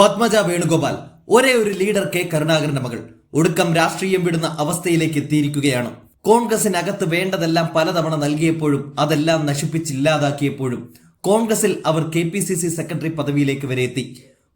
പത്മജ വേണുഗോപാൽ ഒരേ ഒരു leader K കരുണാകരന്റെ മകൾ ഒടുക്കം രാഷ്ട്രീയം വിടുന്ന അവസ്ഥയിലേക്ക് എത്തിയിരിക്കുകയാണ്. കോൺഗ്രസിനകത്ത് വേണ്ടതെല്ലാം പലതവണ നൽകിയപ്പോഴും അതെല്ലാം നശിപ്പിച്ചില്ലാതാക്കിയപ്പോഴും കോൺഗ്രസിൽ അവർ കെ സെക്രട്ടറി പദവിയിലേക്ക് വരെ എത്തി.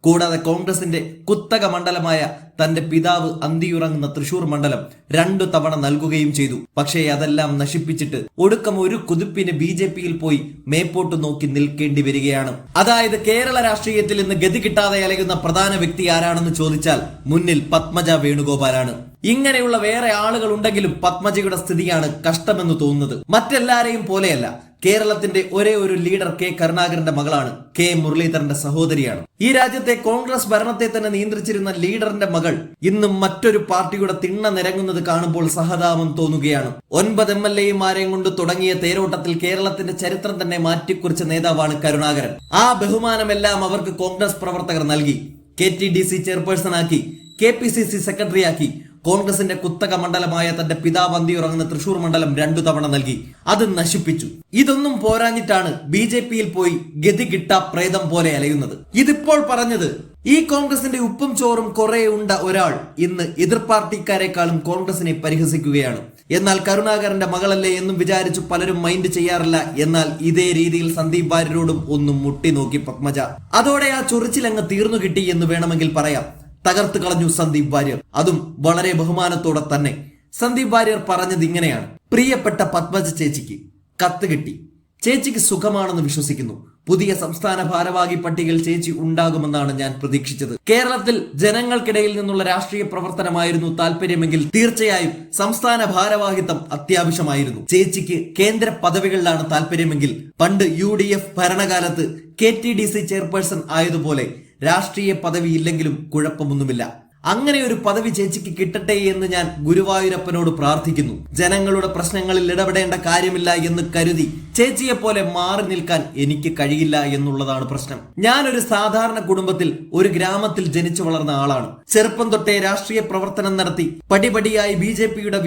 കൂടാതെ കോൺഗ്രസിന്റെ കുത്തക മണ്ഡലമായ തന്റെ പിതാവ് അന്തിയുറങ്ങുന്ന തൃശൂർ മണ്ഡലം രണ്ടു തവണ നൽകുകയും ചെയ്തു. പക്ഷേ അതെല്ലാം നശിപ്പിച്ചിട്ട് ഒടുക്കം ഒരു കുതിപ്പിന് ബി ജെ പിയിൽ പോയി മേപ്പോട്ട് നോക്കി നിൽക്കേണ്ടി വരികയാണ്. അതായത് കേരള രാഷ്ട്രീയത്തിൽ ഇന്ന് ഗതി കിട്ടാതെ അലയുന്ന പ്രധാന വ്യക്തി ആരാണെന്ന് ചോദിച്ചാൽ മുന്നിൽ പത്മജ വേണുഗോപാലാണ്. ഇങ്ങനെയുള്ള വേറെ ആളുകൾ ഉണ്ടെങ്കിലും പത്മജിയുടെ സ്ഥിതിയാണ് കഷ്ടമെന്ന് തോന്നുന്നത്. മറ്റെല്ലാരെയും പോലെയല്ല. കേരളത്തിന്റെ ഒരേ ഒരു ലീഡർ കെ കരുണാകരന്റെ മകളാണ് കെ മുരളീധരന്റെ സഹോദരിയാണ്. ഈ രാജ്യത്തെ കോൺഗ്രസ് ഭരണത്തെ തന്നെ നിയന്ത്രിച്ചിരുന്ന ലീഡറിന്റെ മകൾ ഇന്നും മറ്റൊരു പാർട്ടിയുടെ തിണ്ണ നിരങ്ങുന്നത് കാണുമ്പോൾ സഹതാപം തോന്നുകയാണ്. ഒൻപത് എം എൽ എമാരെയും കൊണ്ട് തുടങ്ങിയ തേരോട്ടത്തിൽ കേരളത്തിന്റെ ചരിത്രം തന്നെ മാറ്റിക്കുറിച്ച നേതാവാണ് കരുണാകരൻ. ആ ബഹുമാനമെല്ലാം അവർക്ക് കോൺഗ്രസ് പ്രവർത്തകർ നൽകി. കെ ടി ഡി സി ചെയർപേഴ്സണാക്കി. കെ പി സി സി സെക്രട്ടറിയാക്കി. കോൺഗ്രസിന്റെ കുത്തക മണ്ഡലമായ തന്റെ പിതാവ് ഉറങ്ങുന്ന തൃശൂർ മണ്ഡലം രണ്ടു തവണ നൽകി. അത് നശിപ്പിച്ചു. ഇതൊന്നും പോരാഞ്ഞിട്ടാണ് ബി ജെ പിയിൽ പോയി ഗതി കിട്ട പ്രേതം പോലെ അലയുന്നത്. ഇതിപ്പോൾ പറഞ്ഞത് ഈ കോൺഗ്രസിന്റെ ഉപ്പും ചോറും കുറെ ഉണ്ട ഒരാൾ ഇന്ന് എതിർ പാർട്ടിക്കാരെക്കാളും കോൺഗ്രസിനെ പരിഹസിക്കുകയാണ്. എന്നാൽ കരുണാകരന്റെ മകളല്ലേ എന്നും വിചാരിച്ചു പലരും മൈൻഡ് ചെയ്യാറില്ല. എന്നാൽ ഇതേ രീതിയിൽ സന്ദീപ് വാര്യരോടും ഒന്നും മുട്ടി നോക്കി പത്മജ. അതോടെ ആ ചൊറിച്ചിലങ്ങ് തീർന്നു കിട്ടി എന്ന് വേണമെങ്കിൽ പറയാം. തകർത്ത് കളഞ്ഞു സന്ദീപ് വാര്യർ. അതും വളരെ ബഹുമാനത്തോടെ തന്നെ. സന്ദീപ് വാര്യർ പറഞ്ഞത് ഇങ്ങനെയാണ്. പ്രിയപ്പെട്ട പത്മജ ചേച്ചിക്ക് കത്ത് കിട്ടി. ചേച്ചിക്ക് സുഖമാണെന്ന് വിശ്വസിക്കുന്നു. പുതിയ സംസ്ഥാന ഭാരവാഹി പട്ടികയിൽ ചേച്ചി ഉണ്ടാകുമെന്നാണ് ഞാൻ പ്രതീക്ഷിച്ചത്. കേരളത്തിൽ ജനങ്ങൾക്കിടയിൽ നിന്നുള്ള രാഷ്ട്രീയ പ്രവർത്തനമായിരുന്നു താല്പര്യമെങ്കിൽ തീർച്ചയായും സംസ്ഥാന ഭാരവാഹിത്വം അത്യാവശ്യമായിരുന്നു. ചേച്ചിക്ക് കേന്ദ്ര പദവികളിലാണ് താല്പര്യമെങ്കിൽ പണ്ട് യു ഭരണകാലത്ത് K T D C chairperson ആയതുപോലെ രാഷ്ട്രീയ പദവി ഇല്ലെങ്കിലും കുഴപ്പമൊന്നുമില്ല. അങ്ങനെ ഒരു പദവി ചേച്ചിക്ക് കിട്ടട്ടെ എന്ന് ഞാൻ ഗുരുവായൂരപ്പനോട് പ്രാർത്ഥിക്കുന്നു. ജനങ്ങളുടെ പ്രശ്നങ്ങളിൽ ഇടപെടേണ്ട കാര്യമില്ല എന്ന് കരുതി ചേച്ചിയെ പോലെ മാറി നിൽക്കാൻ എനിക്ക് കഴിയില്ല എന്നുള്ളതാണ് പ്രശ്നം. ഞാൻ ഒരു സാധാരണ കുടുംബത്തിൽ ഒരു ഗ്രാമത്തിൽ ജനിച്ചു വളർന്ന ആളാണ്. ചെറുപ്പം തൊട്ടേ രാഷ്ട്രീയ പ്രവർത്തനം നടത്തി പടിപടിയായി ബി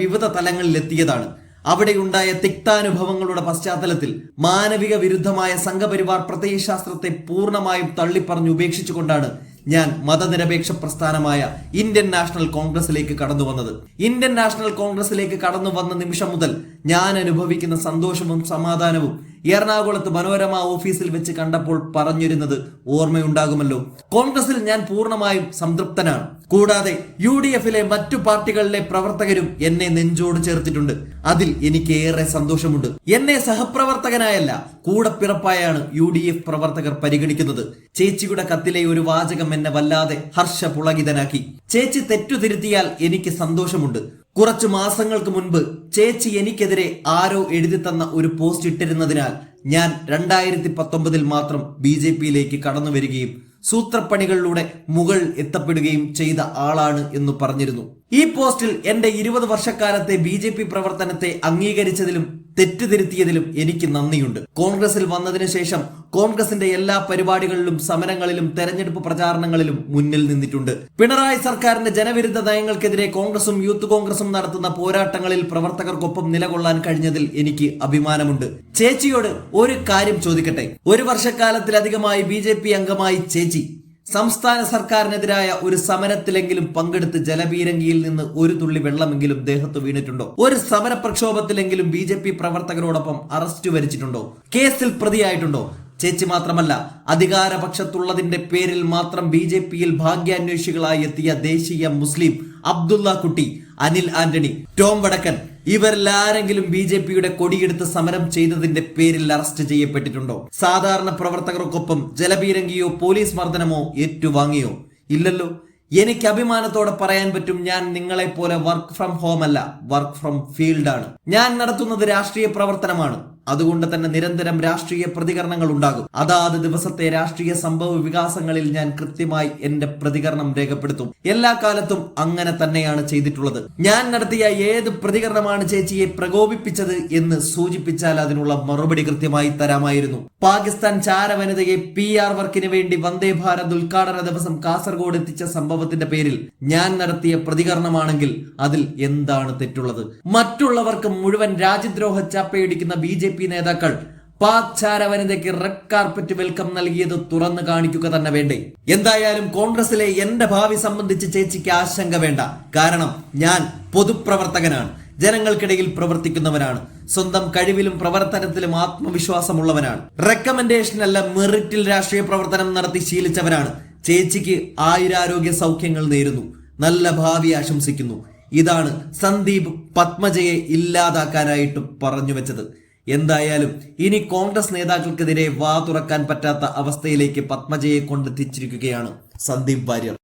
വിവിധ തലങ്ങളിൽ എത്തിയതാണ്. അവിടെയുണ്ടായ തിക്താനുഭവങ്ങളുടെ പശ്ചാത്തലത്തിൽ മാനവിക വിരുദ്ധമായ സംഘപരിവാർ പ്രത്യയശാസ്ത്രത്തെ പൂർണമായും തള്ളിപ്പറഞ്ഞ് ഉപേക്ഷിച്ചുകൊണ്ടാണ് ഞാൻ മതനിരപേക്ഷ പ്രസ്ഥാനമായ ഇന്ത്യൻ നാഷണൽ കോൺഗ്രസിലേക്ക് കടന്നു വന്നത് ഇന്ത്യൻ നാഷണൽ കോൺഗ്രസിലേക്ക് കടന്നു വന്ന നിമിഷം മുതൽ ഞാൻ അനുഭവിക്കുന്ന സന്തോഷവും സമാധാനവും എറണാകുളത്ത് മനോരമ ഓഫീസിൽ വെച്ച് കണ്ടപ്പോൾ പറഞ്ഞിരുന്നത് ഓർമ്മയുണ്ടാകുമല്ലോ. കോൺഗ്രസിൽ ഞാൻ പൂർണമായും സംതൃപ്തനാണ്. കൂടാതെ യു ഡി എഫിലെ മറ്റു പാർട്ടികളിലെ പ്രവർത്തകരും എന്നെ നെഞ്ചോട് ചേർത്തിട്ടുണ്ട്. അതിൽ എനിക്ക് ഏറെ സന്തോഷമുണ്ട്. എന്നെ സഹപ്രവർത്തകനായല്ല കൂടപ്പിറപ്പായാണ് യു ഡി എഫ് പ്രവർത്തകർ പരിഗണിക്കുന്നത്. ചേച്ചിയുടെ കത്തിലെ ഒരു വാചകം എന്നെ വല്ലാതെ ഹർഷ പുളകിതനാക്കി ചേച്ചി തെറ്റുതിരുത്തിയാൽ എനിക്ക് സന്തോഷമുണ്ട്. കുറച്ചു മാസങ്ങൾക്ക് മുൻപ് ചേച്ചി എനിക്കെതിരെ ആരോ എഴുതി തന്ന ഒരു പോസ്റ്റ് ഇട്ടിരുന്നതിനാൽ ഞാൻ രണ്ടായിരത്തി പത്തൊമ്പതിൽ മാത്രം ബി ജെ പിയിലേക്ക് കടന്നു വരികയും സൂത്രപ്പണികളിലൂടെ മുകൾ എത്തപ്പെടുകയും ചെയ്ത ആളാണ് എന്ന് പറഞ്ഞിരുന്നു. ഈ പോസ്റ്റിൽ എന്റെ ഇരുപത് വർഷക്കാലത്തെ ബി പ്രവർത്തനത്തെ അംഗീകരിച്ചതിലും തെറ്റുതിരുത്തിയതിലും എനിക്ക് നന്ദിയുണ്ട്. കോൺഗ്രസിൽ വന്നതിന് ശേഷം കോൺഗ്രസിന്റെ എല്ലാ പരിപാടികളിലും സമരങ്ങളിലും തെരഞ്ഞെടുപ്പ് പ്രചാരണങ്ങളിലും മുന്നിൽ നിന്നിട്ടുണ്ട്. പിണറായി സർക്കാരിന്റെ ജനവിരുദ്ധ നയങ്ങൾക്കെതിരെ കോൺഗ്രസും യൂത്ത് കോൺഗ്രസും നടത്തുന്ന പോരാട്ടങ്ങളിൽ പ്രവർത്തകർക്കൊപ്പം നിലകൊള്ളാൻ കഴിഞ്ഞതിൽ എനിക്ക് അഭിമാനമുണ്ട്. ചേച്ചിയോട് ഒരു കാര്യം ചോദിക്കട്ടെ? ഒരു വർഷക്കാലത്തിലധികമായി ബി അംഗമായി ചേച്ചി സംസ്ഥാന സർക്കാരിനെതിരായ ഒരു സമരത്തിലെങ്കിലും പങ്കെടുത്ത് ജലപീരങ്കിയിൽ നിന്ന് ഒരു തുള്ളി വെള്ളമെങ്കിലും ദേഹത്ത് വീണിട്ടുണ്ടോ? ഒരു സമര പ്രക്ഷോഭത്തിലെങ്കിലും ബി പ്രവർത്തകരോടൊപ്പം അറസ്റ്റ് വരിച്ചിട്ടുണ്ടോ? കേസിൽ പ്രതിയായിട്ടുണ്ടോ? ചേച്ചി മാത്രമല്ല അധികാരപക്ഷത്തുള്ളതിന്റെ പേരിൽ മാത്രം ബി ജെ പിയിൽ ഭാഗ്യാന്വേഷികളായി എത്തിയ ദേശീയ മുസ്ലിം അബ്ദുള്ള കുട്ടി അനിൽ ആന്റണി ടോം വടക്കൻ ഇവരിലാരെങ്കിലും ബി ജെ പിയുടെ കൊടിയെടുത്ത് സമരം ചെയ്തതിന്റെ പേരിൽ അറസ്റ്റ് ചെയ്യപ്പെട്ടിട്ടുണ്ടോ? സാധാരണ പ്രവർത്തകർക്കൊപ്പം ജലപീരങ്കിയോ പോലീസ് മർദ്ദനമോ ഏറ്റുവാങ്ങിയോ? ഇല്ലല്ലോ. എനിക്ക് അഭിമാനത്തോടെ പറയാൻ പറ്റും ഞാൻ നിങ്ങളെ പോലെ വർക്ക് ഫ്രം ഹോം അല്ല വർക്ക് ഫ്രം ഫീൽഡാണ് ഞാൻ നടത്തുന്നത് രാഷ്ട്രീയ പ്രവർത്തനമാണ്. അതുകൊണ്ട് തന്നെ നിരന്തരം രാഷ്ട്രീയ പ്രതികരണങ്ങൾ ഉണ്ടാകും. അതാത് ദിവസത്തെ രാഷ്ട്രീയ സംഭവ വികാസങ്ങളിൽ ഞാൻ കൃത്യമായി എന്റെ പ്രതികരണം രേഖപ്പെടുത്തും. എല്ലാ കാലത്തും അങ്ങനെ തന്നെയാണ് ചെയ്തിട്ടുള്ളത്. ഞാൻ നടത്തിയ ഏത് പ്രതികരണമാണ് ചേച്ചിയെ പ്രകോപിപ്പിച്ചത് എന്ന് സൂചിപ്പിച്ചാൽ അതിനുള്ള മറുപടി കൃത്യമായി തരാമായിരുന്നു. പാകിസ്ഥാൻ ചാരവനിതയെ പി ആർ വർക്കിന് വേണ്ടി വന്ദേ ഭാരത് ഉദ്ഘാടന ദിവസം കാസർഗോഡ് എത്തിച്ച സംഭവത്തിന്റെ പേരിൽ ഞാൻ നടത്തിയ പ്രതികരണമാണെങ്കിൽ അതിൽ എന്താണ് തെറ്റുള്ളത്? മറ്റുള്ളവർക്ക് മുഴുവൻ രാജ്യദ്രോഹ ചാപ്പയിടിക്കുന്ന ബി ജെ പി നേതാക്കൾ പാച്ചാര വനിതയ്ക്ക് റെഡ് കാർപ്പറ്റ് വെൽക്കം നൽകിയത് തുറന്നു കാണിക്കുക തന്നെ വേണ്ടേ? എന്തായാലും കോൺഗ്രസിലെ എന്റെ ഭാവി സംബന്ധിച്ച് ചേച്ചിക്ക് ആശങ്ക വേണ്ട. കാരണം ഞാൻ പൊതുപ്രവർത്തകനാണ്. ജനങ്ങൾക്കിടയിൽ പ്രവർത്തിക്കുന്നവനാണ്. സ്വന്തം കഴിവിലും പ്രവർത്തനത്തിലും ആത്മവിശ്വാസമുള്ളവനാണ്. റെക്കമെൻഡേഷൻ അല്ല മെറിറ്റിൽ രാഷ്ട്രീയ പ്രവർത്തനം നടത്തി ശീലിച്ചവനാണ്. ചേച്ചിക്ക് ആയുരാരോഗ്യ സൗഖ്യങ്ങൾ നേരുന്നു. നല്ല ഭാവി ആശംസിക്കുന്നു. ഇതാണ് സന്ദീപ് പത്മജയെ ഇല്ലാതാക്കാനായിട്ട് പറഞ്ഞു വെച്ചത്. എന്തായാലും ഇനി കോൺഗ്രസ് നേതാക്കൾക്കെതിരെ വാ തുറക്കാൻ പറ്റാത്ത അവസ്ഥയിലേക്ക് പത്മജയെ കൊണ്ടെത്തിച്ചിരിക്കുകയാണ് സന്ദീപ് വാര്യർ.